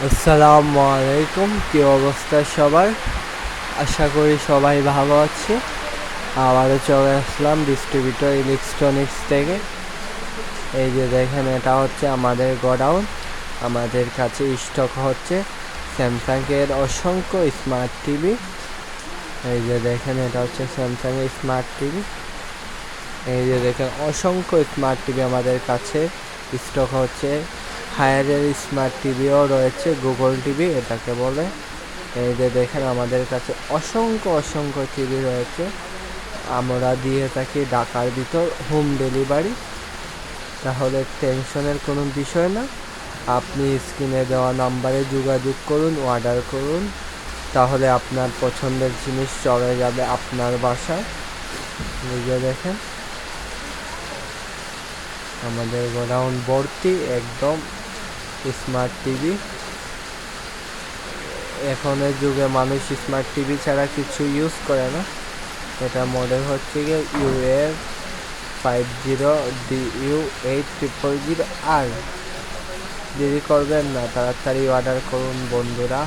আসসালামু আলাইকুম, কি অবস্থা সবার? আশা করি সবাই ভালো আছে। আবারও চলে আসলাম ডিস্ট্রিবিউটর ইলেকট্রনিক্স থেকে। এই যে দেখেন, এটা হচ্ছে আমাদের গোডাউন আমাদের কাছে স্টক হচ্ছে স্যামসাংয়ের অসংখ্য স্মার্ট টিভি এই যে দেখেন, এটা হচ্ছে স্যামসাংয়ের স্মার্ট টিভি এই যে দেখেন, অসংখ্য স্মার্ট টিভি আমাদের কাছে স্টক হচ্ছে। হায়ারের স্মার্ট টিভিও রয়েছে, গুগল টিভি এটাকে বলে। এই যে দেখেন, আমাদের কাছে অসংখ্য অসংখ্য টিভি রয়েছে। আমরা দিয়ে থাকি ঢাকার ভিতর হোম ডেলিভারি। তাহলে টেনশনের কোনো বিষয় না। আপনি স্ক্রিনে দেওয়া নাম্বারে যোগাযোগ করুন, অর্ডার করুন। তাহলে আপনার পছন্দের জিনিস চলে যাবে আপনার বাসায়। বুঝে দেখেন, আমাদের গোডাউন ভর্তি একদম স্মার্ট টিভি। এখনের যুগে মানুষ স্মার্ট টিভি ছাড়া কিছু ইউজ করে না। এটা মডেল হচ্ছে গিয়ে U F five zero D U eight triple zero আর দেরি করবেন না, তাড়াতাড়ি অর্ডার করুন বন্ধুরা।